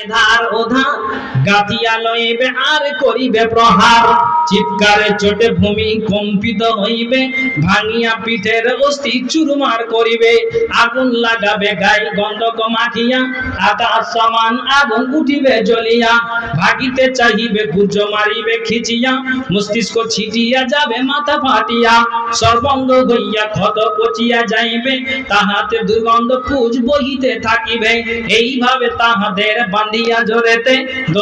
এধার ওধা গাতিয়া লইবে, আর করিবে প্রহার। চিৎকারে চোটে ভূমি কম্পিত হইবে, ভাঙিয়া পিঠের অস্থি চুরমার করিবে। আগুন লাগাবে গায়ে গন্ধক মাখিয়া, আকাশ সমান আগুন উঠিবে জ্বলিয়া। ভাগিতে চাহিবে গুজ মারিবে খিচিয়া, মস্তিষ্ক ছিটিয়া যাবে মাথা ফাটিয়া। সর্বঙ্গ হইয়া ক্ষত পচিয়া যাইবে, তাহাতে দুর্গন্ধ পুজ বহিতে থাকিবে। এইভাবে তাহাদের বান্ধিয়া জোরেতে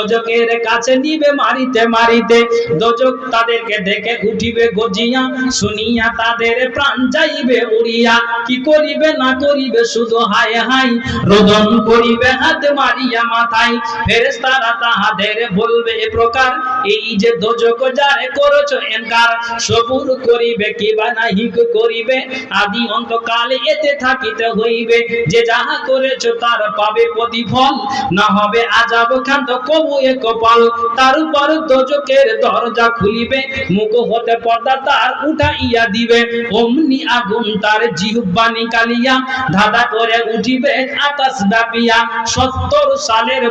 দোজকের কাছে নিবে মারিতে মারিতে দোজক তাদেরকে দেখে উঠিবে গজিয়া, শুনিয়া তাদের প্রাণ যাইবে উড়িয়া। কি করিবে না করিবে শুধু হায় হাই রোদন করিবে হাত মারিয়া মাথায়। ফেরেশতারা তাহাদের বলবে, এ প্রকার, এই যে দোজক যারে করেছ এনকার, সবুর করিবে কিবা নাহি করিবে? আদি অন্তকালে এতে থাকিতে হইবে, যে যাহা করেছ তার পাবে প্রতিফল। না হবে আজাব খান্ত কবু এ কপাল, তার উপর দোজকের দরজা খুলিবে, মুখ হতে পর্দা তার উঠাইয়া দিবে। অমনি আগুন তার জিহ্বা নিকালিয়া ধাঁধা করে উঠিবে আকাশ ব্যাপিয়া। সত্তর সালের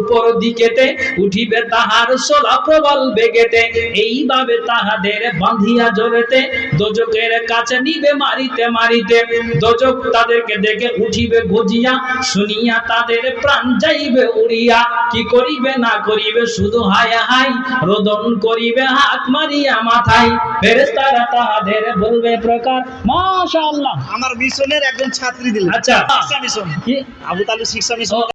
উপর দিকেতে উঠিবে তাহার সোলা প্রবল বেগেতে। এইভাবে তাহাদের বাঁধিয়া কাছে নিবে মারিতে মারিতে। তাদেরকে দেখে উঠিবে গজিয়া শুনিয়া তাদের প্রাণ যাইবে উড়িয়া। কি করিবে না করিবে শুধু হায় হাই রোদন করিবে হাত মারিয়া মাথায়। ফেরেস্তারা তাহাদের বলবে প্রকার মাশাআল্লাহ। আমার মিশনের একজন ছাত্রী দিল। আচ্ছা। মিশন। কি? আবু তালু শিক্ষা মিশন।